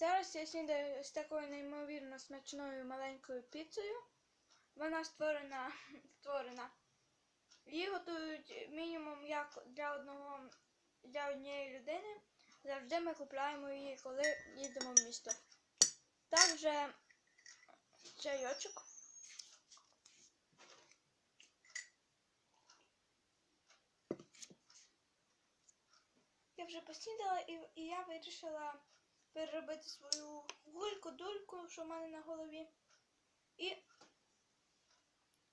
Зараз я снідаю з такою неймовірно смачною маленькою піцею. Вона створена, створена. Її готують мінімум як для одного для однієї людини. Завжди ми купляємо її, коли їдемо в місто. Також чайочок. Я вже поснідала і, і я вирішила переробити свою гульку-дульку, що в мене на голові. І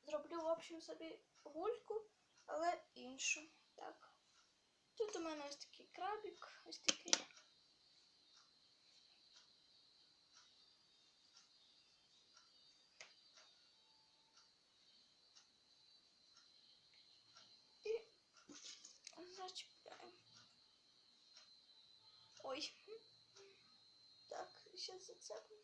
зроблю, в общем, собі гульку, але іншу. Так. Тут у мене ось такий крабик, ось такий. І зачіпляємо. Ой. shows it's open.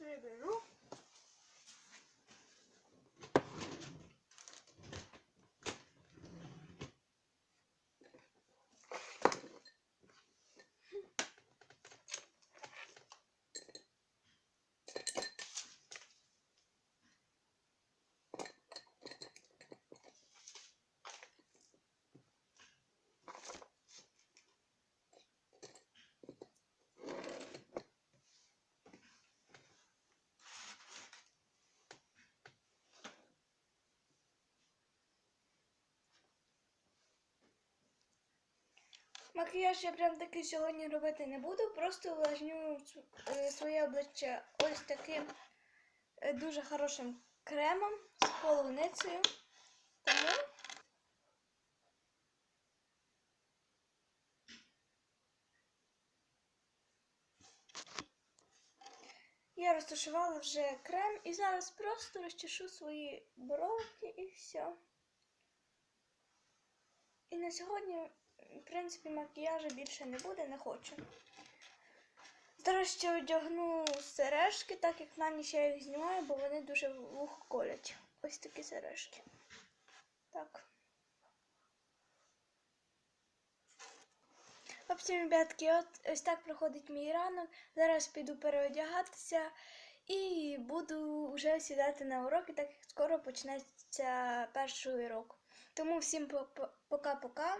Very, very Макіяж я прям такий сьогодні робити не буду, просто увлажню е, своє обличчя ось таким е, дуже хорошим кремом з полуницею. Тому я розташувала вже крем і зараз просто розчешу свої бровки і все. І на сьогодні в принципі, макіяжу більше не буде, не хочу. Зараз ще одягну сережки, так як на ніч я їх знімаю, бо вони дуже вухо колять. Ось такі сережки. Так. В ребятки, от ось так проходить мій ранок. Зараз піду переодягатися і буду вже сідати на уроки, так як скоро почнеться перший урок. Тому всім пока-пока.